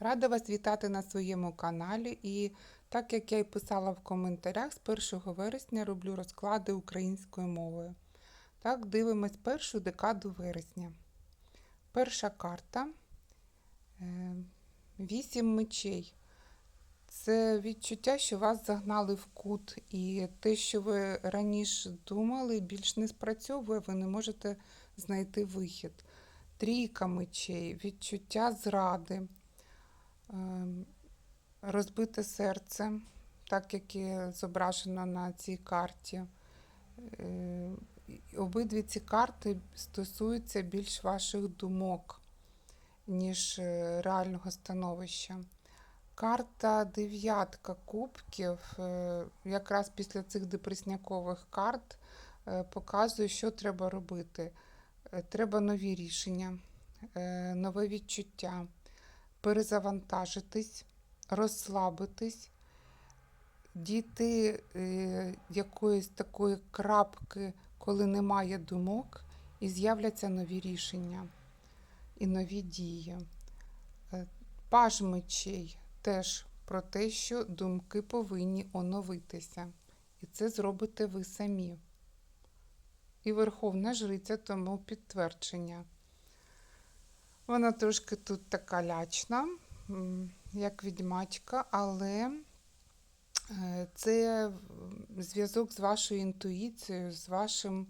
Рада вас вітати на своєму каналі. І так як я й писала в коментарях, з 1 вересня роблю розклади українською мовою. Так, дивимось першу декаду вересня. Перша карта е, вісім мечей. Це відчуття, що вас загнали в кут, і те, що ви раніше думали, більш не спрацьовує, ви не можете знайти вихід. Трійка мечей, відчуття зради, розбите серце, так як і зображено на цій карті. Е, Обидві ці карти стосуються більш ваших думок, ніж е, реального становища. Карта дев'ятка кубків, е, якраз після цих депреснякових карт, показує, що треба робити. Треба нові рішення, нове відчуття, перезавантажитись, розслабитись, дійти е, якоїсь такої крапки, коли немає думок, і з'являться нові рішення і нові дії. Е, Паж мечей теж про те, що думки повинні оновитися. І це зробите ви самі. І Верховна Жриця тому підтвердження. Вона трошки тут така лячна, як відьмачка, але е, це зв'язок з вашою інтуїцією, з вашим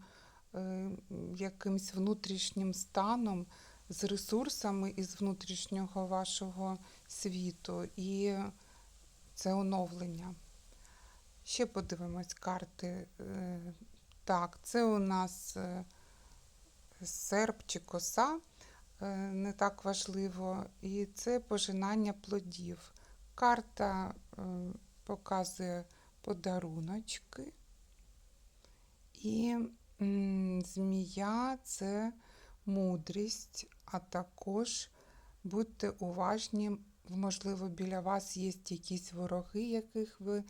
е, якимсь внутрішнім станом, з ресурсами із внутрішнього вашого світу. І це оновлення. Ще подивимось карти. Е, Так, це у нас серп чи коса, не так важливо, і це пожинання плодів. Карта е, показує подаруночки. І змія це мудрість, а також будьте уважні, можливо, біля вас є якісь вороги, яких ви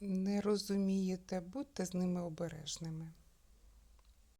не розумієте, будьте з ними обережними.